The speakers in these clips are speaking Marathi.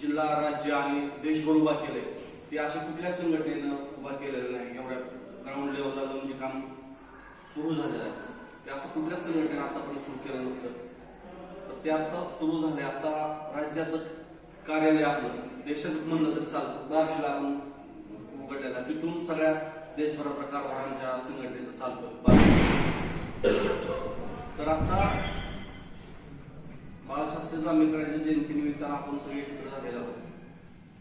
जिल्हा राज्य आणि देशभर उभा केलंय. ते अशा कुठल्या संघटनेनं उभा केलेलं नाही एवढ्या ग्राउंड लेवलला जाऊन जे काम सुरू झालेलं आहे. ते असं कुठल्याच संघटनेनं आतापर्यंत सुरू केलं नव्हतं? तर ते आता सुरू झाले आता राज्याचं कार्यालय आपलं देशाचं म्हणलं तरी चालतं. बार्शीला आपण उघडलेलं आहे. तिथून सगळ्या देशभरात प्रकारच्या संघटनेचं चालतं. तर आता स्वामी आंबेडकरांच्या जयंतीनिमित्तानं आपण सगळे एकत्र झालेलो आहोत.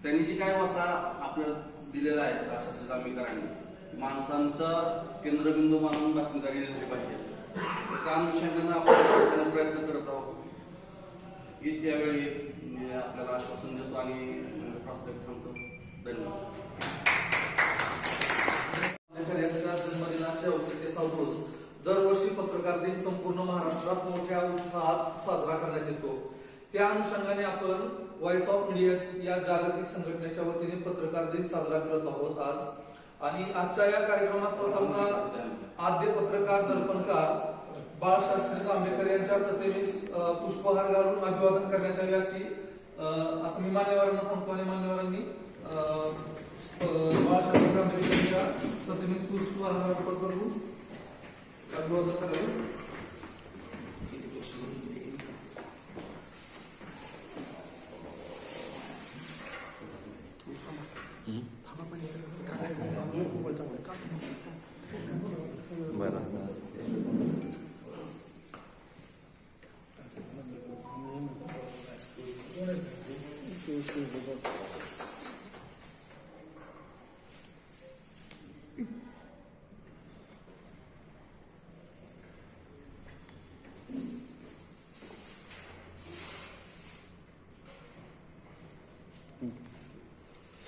त्यांनी जी काय वसा आपल्याला दिलेला आहे बाळासाहेब स्वामीकरांनी माणसांचा केंद्रबिंदू मानून बातमीदारी दिली पाहिजे. त्या अनुषंगानं आपण प्रयत्न करत आहोत. ईद यावेळी मी आपल्याला आश्वासन देतो आणि प्रस्तावित सांगतो. धन्यवाद. दरवर्षी पत्रकार दिन संपूर्ण महाराष्ट्रात मोठ्या उत्साहात साजरा करण्यात येतो. त्या अनुषंगाने आपण व्हॉइस ऑफ इंडिया या जागतिक संघटनेच्या वतीने पत्रकार दिन साजरा करत आहोत आज. आणि आजच्या या कार्यक्रमात प्रथमतः आद्य पत्रकार दर्पणकार बाळशास्त्री जांभेकर यांच्या प्रतिमेस पुष्पहार घालून अभिवादन करण्यात यावे अशी असं मी मान्यवरांना सांगतो आणि मान्यवरांनी बाळशास्त्री जांभेकर यांच्या प्रतिमेस पुष्पहार करून अभिवादन करावे. Hmm?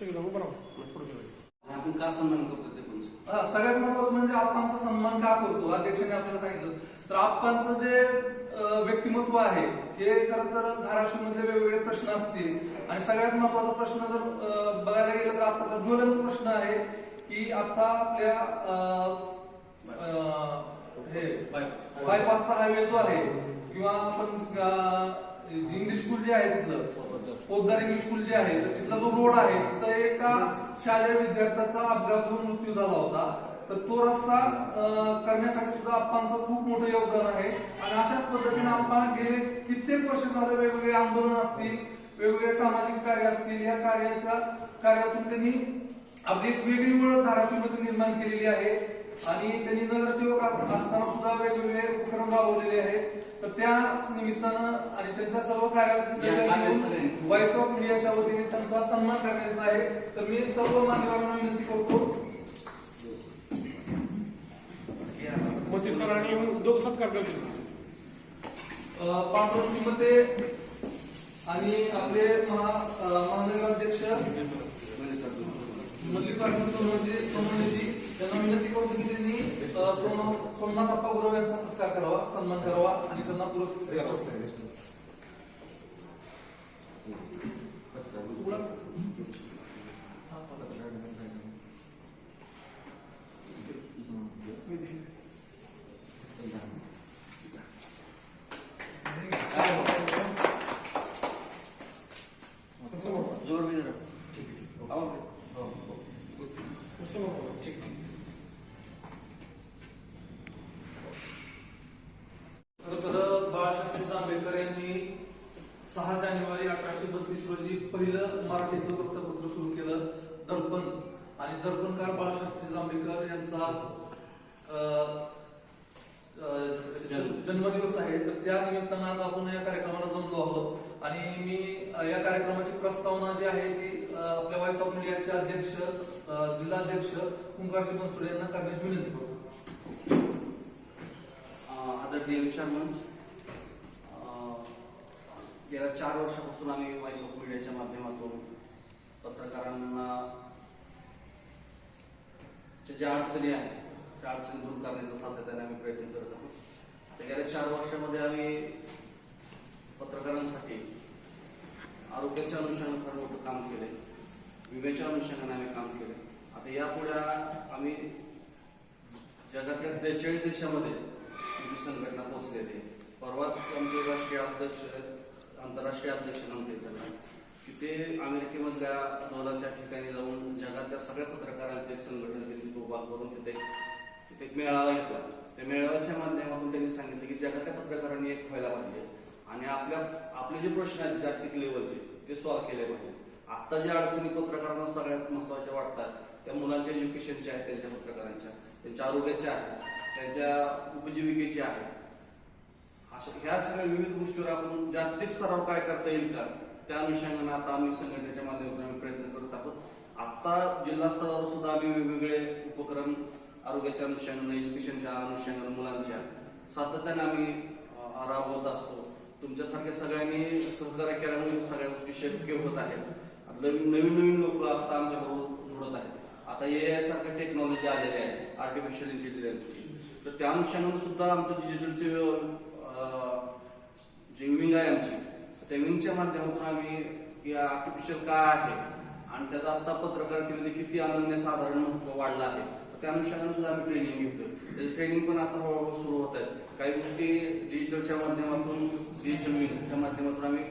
आपण का सन्मान करतो ते पण हा, सगळ्यात महत्वाचं म्हणजे आप्पांचा सन्मान का करतो? अध्यक्षांनी आपल्याला सांगितलं. तर आप्पांचं जे व्यक्तिमत्व आहे हे खरं तर धाराशिव मधले वेगवेगळे प्रश्न असतील. आणि सगळ्यात महत्त्वाचा प्रश्न जर बघायला गेलं तर आत्ताचा ज्वलंत प्रश्न आहे की आता आपल्या हे बायपास. बायपासचा हायवे जो आहे किंवा आपण इंग्लिश स्कूल जे आहे तिथलं पोद्दार इंग्लिश स्कूल जे आहे तिथला जो रोड आहे तिथं एका शालेय विद्यार्थ्याचा अपघात होऊन मृत्यू झाला होता. तर तो रस्ता करण्यासाठी सुद्धा आप्पांचं खूप मोठं योगदान आहे. आणि अशाच पद्धतीने आप्पा गेले कित्येक वर्ष झाले वेगवेगळे आंदोलन असतील वेगवेगळे सामाजिक कार्य असतील या कार्याच्या कार्यातून त्यांनी आपली एक वेगळी ओळख धाराशिवमध्ये निर्माण केलेली आहे. आणि त्यांनी नगरसेवक असताना सुद्धा वेगवेगळे उपक्रम राबवलेले आहेत. तर त्या निमित्तानं आणि त्यांच्या सर्व व्हॉइस ऑफ इंडियाच्या वतीने त्यांचा सन्मान करण्यात येत आहे. तर मी सर्व मान्यवरांना विनंती करतो. मोती सरांनी येऊन उद्योग सत्कार करतील. अं, पांढरवटी मध्ये आणि आपले महा महानगराध्यक्ष मल्लिकार्जुन सोनवणे सोनवणेजी त्यांना विनंती करतो की त्यांनी सोम- सोमनाथ अप्पा गुरव यांचा सत्कार करावा सन्मान करावा आणि त्यांना पुरस्कृत करावा जोर बी जरा. हो, हो, हो. खरं तर बाळाशास्त्री जांभेकर यांनी सहा जानेवारी अठराशे बत्तीस रोजी पहिलं मराठीतलं वृत्तपत्र सुरू केलं दर्पण आणि दर्पणकार बाळशास्त्री जांभेकर यांचा आज जन्मदिवस आहे. तर त्या निमित्तानं आज आपण या कार्यक्रमाला जमलो आहोत. आणि मी या कार्यक्रमाची प्रस्तावना जी आहे ती आपल्या व्हॉइस ऑफ इंडियाचे अध्यक्ष जिल्हाध्यक्ष कुंकारजी बनसोडे यांना करण्याची विनंती करतो. आदरणीय विचारमंच अं, गेल्या चार वर्षापासून आम्ही व्हॉइस ऑफ मीडियाच्या माध्यमातून पत्रकारांना ज्या अडचणी आहेत त्या अडचणी दूर करण्याचा सातत्याने आम्ही प्रयत्न करत आहोत. आता गेल्या चार वर्षामध्ये आम्ही पत्रकारांसाठी आरोग्याच्या अनुषंगाने फार मोठं काम केले विम्याच्या अनुषंगाने आम्ही काम केले. आता यापुढे आम्ही जगातल्या त्रेचाळीस देशामध्ये आमची संघटना पोहोचलेली आहे. परवाच आमचे राष्ट्रीय अध्यक्ष आंतरराष्ट्रीय अध्यक्ष नव्हते त्यांना की ते अमेरिकेमधल्या डोलाच्या ठिकाणी जाऊन जगातल्या सगळ्या पत्रकारांचं एक संघटन उभा करून तिथे तिथे एक मेळावा घेतला. त्या मेळाव्याच्या माध्यमातून त्यांनी सांगितलं की जगातल्या पत्रकारांनी एक व्हायला पाहिजे. आणि आपल्या आपले जे प्रश्न आहेत जागतिक लेवलचे ते सॉल्व्ह केले पाहिजे. आता ज्या अडचणी पत्रकारांना सगळ्यात महत्त्वाच्या वाटतात त्या मुलांच्या एज्युकेशनच्या आहेत त्यांच्या पत्रकारांच्या. त्यांच्या आरोग्याच्या आहेत त्यांच्या उपजीविकेच्या आहेत. अशा ह्या सगळ्या विविध गोष्टीवर आपण जागतिक स्तरावर काय करता येईल का त्या अनुषंगाने आता आम्ही संघटनेच्या माध्यमातून आम्ही प्रयत्न करत आहोत. आता जिल्हा स्तरावर सुद्धा आम्ही वेगवेगळे उपक्रम आरोग्याच्या अनुषंगाने एज्युकेशनच्या अनुषंगाने मुलांच्या सातत्याने आम्ही राबवत असतो. तुमच्यासारख्या सगळ्यांनी सहकार्य केल्यामुळे सगळ्या गोष्टी शक्य होत आहेत. नवीन नवीन नवीन लोक आता आमच्याबरोबर जोडत आहेत. आता ए आय सारख्या टेक्नॉलॉजी आलेल्या आहेत आर्टिफिशियल इंटेलिजन्सची तर त्या अनुषंगाने सुद्धा आमचं डिजिटलचे जे विंग आहे आमची त्या विंगच्या माध्यमातून आम्ही आर्टिफिशियल काय आहे आणि त्याचा आता पत्रकारितेमध्ये किती अनन्यसाधारण महत्त्व वाढलं आहे. त्या अनुषंगाने सुद्धा आम्ही ट्रेनिंग घेतो त्याची ट्रेनिंग पण आता हळूहळू सुरू होत आहे. काही गोष्टी डिजिटलच्या माध्यमातून डिजिटल मीडियाच्या माध्यमातून आम्ही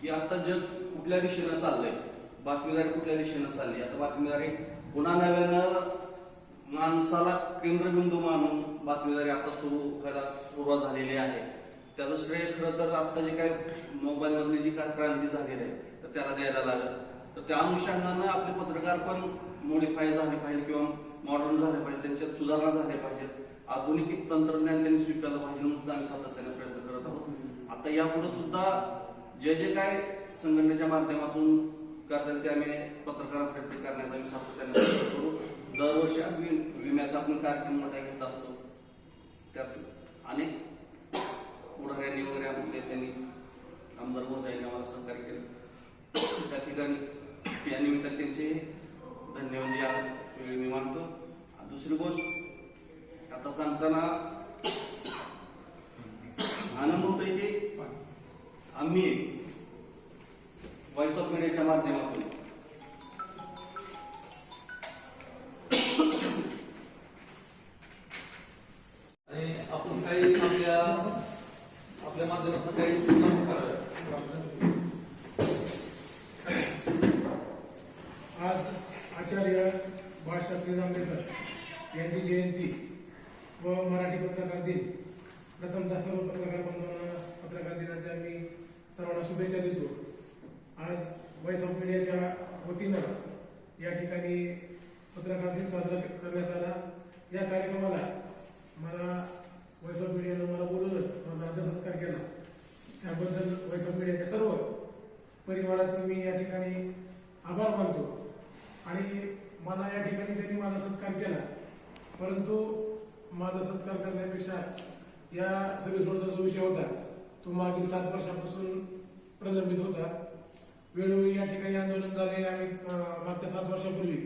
की आता जग कुठल्या दिशेनं चाललंय? बातमीदारी कुठल्या दिशेनं चालली? आता बातमीदारी पुन्हा नव्यानं माणसाला केंद्रबिंदू मानून बातमीदारी आता सुरू व्हायला सुरुवात झालेली आहे. त्याचं श्रेय खरं तर आता जे काय मोबाईलमधली जी काय क्रांती झालेली आहे तर त्याला द्यायला लागत. तर त्या अनुषंगानं आपले पत्रकार पण मॉडिफाय झाले पाहिजे किंवा मॉडर्न झाले पाहिजे त्यांच्यात सुधारणा झाल्या पाहिजेत आधुनिक तंत्रज्ञान त्यांनी स्वीकारलं पाहिजे म्हणून सुद्धा आम्ही सातत्याने प्रयत्न करत आहोत. आता यापुढे सुद्धा जे जे काय संघटनेच्या माध्यमातून करतात ते आम्ही पत्रकारांसाठी करण्याचा आम्ही सातत्याने प्रयत्न करू. दरवर्षी आम्ही विम्याचा आपण कार्यक्रम मोठा घेत असतो. त्यात अनेक पुढाऱ्यांनी वगैरे आपले त्यांनी आमदार महोदयांनी आम्हाला सहकार्य केलं. त्या ठिकाणी या निमित्ताने त्यांचे धन्यवाद या वेळी मी मानतो दुसरी गोष्ट आता सांगताना आनंद होतोय की आम्ही व्हॉइस ऑफ मीडियाच्या माध्यमातून आणि आपण काही आपल्या आपल्या माध्यमातून काही सूचना कराव्या आज आचार्य बाळशास्त्री आंबेडकर यांची जयंती व मराठी पत्रकार दिन प्रथमतः सर्व पत्रकार बंधूंना पत्रकार दिनाच्या मी सर्वांना शुभेच्छा देतो. आज व्हॉइस ऑफ मीडियाच्या वतीनं या ठिकाणी पत्रकार दिन साजरा करण्यात आला. या कार्यक्रमाला मला व्हॉइस ऑफ मीडियानं मला बोलवलं. माझा आदर सत्कार केला. त्याबद्दल व्हॉइस ऑफ मीडियाच्या सर्व परिवाराचं मी या ठिकाणी आभार मानतो. आणि मला या ठिकाणी त्यांनी माझा सत्कार केला. परंतु माझा सत्कार करण्यापेक्षा या सर्व्हिस रोडचा जो विषय होता तो मागील सात वर्षापासून प्रलंबित होता. वेळोवेळी या ठिकाणी आंदोलन झाले आणि मागच्या सात वर्षापूर्वी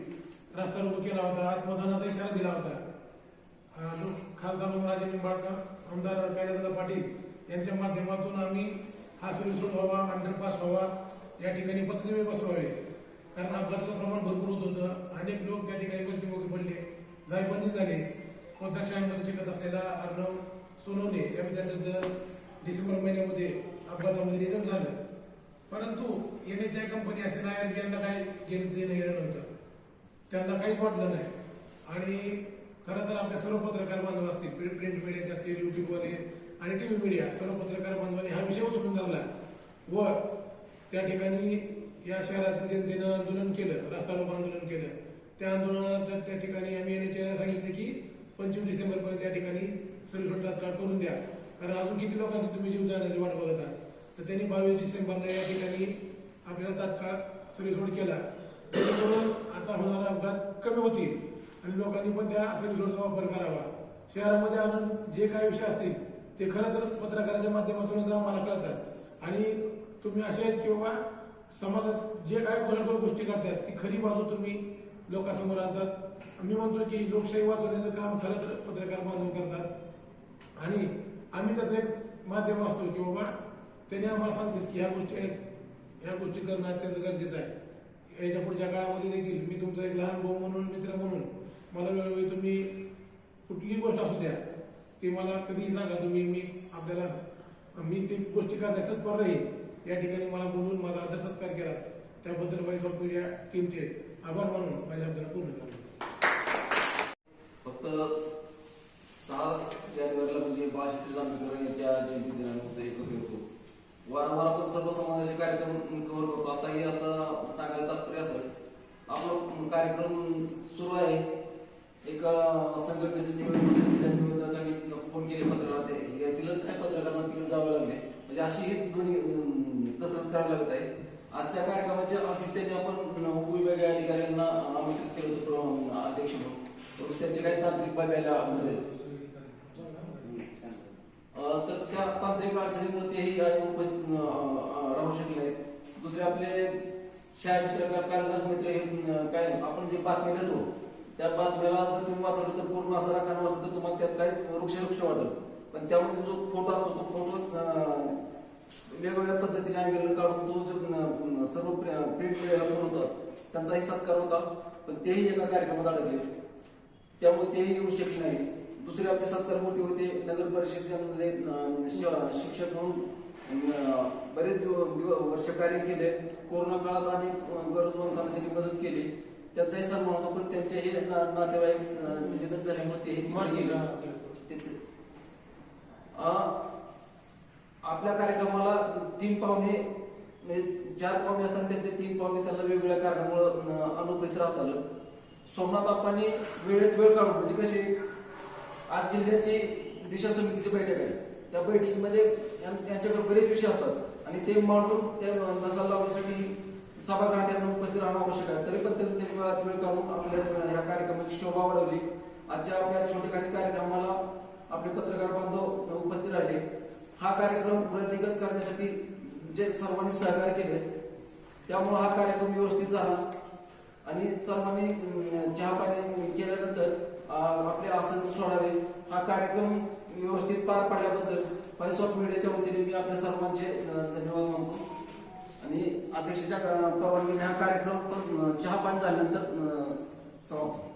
रस्ता रोको केला होता आत्मदानाचा इशारा दिला होता. खासदार राजे निंबाळकर आमदार कैलासदादा पाटील यांच्या माध्यमातून आम्ही हा सर्व्हिस व्हावा अंडरपास व्हावा या ठिकाणी पथदिवे बसवावे. कारण अपघाताचं प्रमाण भरपूर होत होतं. अनेक लोक त्या ठिकाणी मृत्यूमुखी पडले जायबंदी झाले. कोणत्या शाळेमध्ये शिकत असलेला अर्णव सोनवणे या विद्यार्थ्याचं डिसेंबर महिन्यामध्ये अपघातामध्ये निधन झालं. परंतु एन एच आय कंपनी असेल आय आर बी यांना काय घेणं देणं येणं नव्हतं. त्यांना काहीच वाटलं नाही. आणि खरं तर आपल्या सर्व पत्रकार बांधव असतील प्रिंट प्रिंट मीडियाचे असतील युट्यूबवाले आणि टी व्ही मीडिया सर्व पत्रकार बांधवांनी हा विषय उचलून धरला. व त्या ठिकाणी या शहरातील जनतेनं आंदोलन केलं रस्ता रोप आंदोलन केलं. त्या आंदोलनाच्या त्या ठिकाणी आम्ही एन एच सांगितले की पंचवीस डिसेंबरपर्यंत त्या ठिकाणी सर्व तात्काळ करून द्या. कारण अजून किती लोकांची तुम्ही जीव जाण्याची वाट बघत आहात? तर त्यांनी बावीस डिसेंबरला या ठिकाणी आपल्याला तात्काळ सर्व्हिस केला. जेणेकरून आता होणारा अपघात कमी होतील आणि लोकांनी पण त्या सर्व्हिस वापर करावा. शहरामध्ये अजून जे काही विषय असतील ते खरं तर पत्रकाराच्या माध्यमातूनच आम्हाला कळतात. आणि तुम्ही असे आहेत की बाबा समाजात जे काही कोणाकडे गोष्टी करतात ती खरी बाजू तुम्ही लोकांसमोर आणतात. मी म्हणतो की लोकशाही वाचवण्याचं काम खरं तर पत्रकार बांधव करतात. आणि आम्ही त्याचं एक माध्यम असतो की बाबा त्याने आम्हाला सांगतील की ह्या गोष्टी आहेत ह्या गोष्टी करणं अत्यंत गरजेचं आहे. याच्या पुढच्या काळामध्ये देखील मी तुमचा एक लहान भाऊ म्हणून मित्र म्हणून मला वेळोवेळी तुम्ही कुठलीही गोष्ट असू द्या ती मला कधीही सांगा. तुम्ही मी आपल्याला मी ती गोष्टी करण्यास तत्पर राहील या ठिकाणी मला बोलून मला आदर सत्कार केला. त्याबद्दल वाईस ऑफ या टीमचे आभार मानून माझ्या आपल्याला पूर्ण करतो फक्त सहा जानेवारी बाळशास्त्री जांभेकर यांच्या जयंती दिनानिमित्त एकत्र होतो वारंवार आपण सर्व समाजाचे कार्यक्रम कव्हर करतो आताही आता सांगायला तात्पर्य असेल आपला कार्यक्रम सुरू आहे एका संघटनेचे निवेदन फोन केले पत्रकार यातीलच काय पत्रकारांना तिकडे जावं लागले म्हणजे अशी ही दोन्ही कसरत करावी लागत आहे आजच्या कार्यक्रमाच्या औचित्याने आपण उपविभागीय अधिकाऱ्यांना आमंत्रित केलं होतं अध्यक्ष म्हणून त्यांचे काही तांत्रिक बाबी तर त्या तांत्रिक अडचणीमुळे तेही उपस्थित राहू शकले नाहीत. दुसरे आपले छायाचित्रकार कालिदास मित्र हे काय आपण जे बातमी लिहितो त्या बातमीला जर तुम्ही वाचलं तर पूर्ण असं राखण वाटतं तर तुम्हाला त्यात काही वृक्ष वृक्ष वाटेल. पण त्यामध्ये जो फोटो असतो तो फोटो वेगवेगळ्या पद्धतीने अँगल काढून तो जो सर्व प्रिंट मिळायला होता त्यांचाही सत्कार होता. पण तेही एका कार्यक्रमात अडकले. त्यामुळे तेही येऊ शकले नाहीत. दुसरे आपले सत्कारमूर्ती होते नगर परिषदेमध्ये शिक्षक म्हणून बरेच वर्ष कार्य केले. कोरोना काळात अनेक गरजवंतांना त्यांनी मदत केली. त्यांचाही सन्मान होता पण त्यांचे हे नातेवाईक निधन झाल्यामुळे अं, आपल्या कार्यक्रमाला तीन पाहुणे म्हणजे चार पाहुणे असताना त्यातले तीन पाहुणे त्यांना वेगवेगळ्या कारणामुळे अनुपस्थित राहत आलं सोमनाथ आप्पांनी वेळेत वेळ काढून म्हणजे कसे आज जिल्ह्याची दिशा समितीची बैठक आहे. त्या बैठकीमध्ये यां- यांच्याकडे बरेच विषय असतात. आणि ते मांडून त्या नसा लावण्यासाठी सभागृहात यांना उपस्थित राहणं आवश्यक आहे. तरी पण त्यांनी वेळात वेळ काढून आपल्या ह्या कार्यक्रमाची शोभा वाढवली. आजच्या आपल्या छोटेखानी कार्यक्रमाला आपले पत्रकार बांधव उपस्थित राहिले. हा कार्यक्रम वृद्धिगत करण्यासाठी जे सर्वांनी सहकार्य केले त्यामुळे हा कार्यक्रम व्यवस्थित झाला. आणि सर्वांनी चहा पाणी केल्यानंतर आपले आसन सोडावे. हा कार्यक्रम व्यवस्थित पार पाडल्याबद्दल व्हॉइस ऑफ मीडियाच्या वतीने मी आपल्या सर्वांचे धन्यवाद मानतो. आणि अध्यक्षाच्या परवानगीने हा कार्यक्रम पण, चहापान झाल्यानंतर समाप्त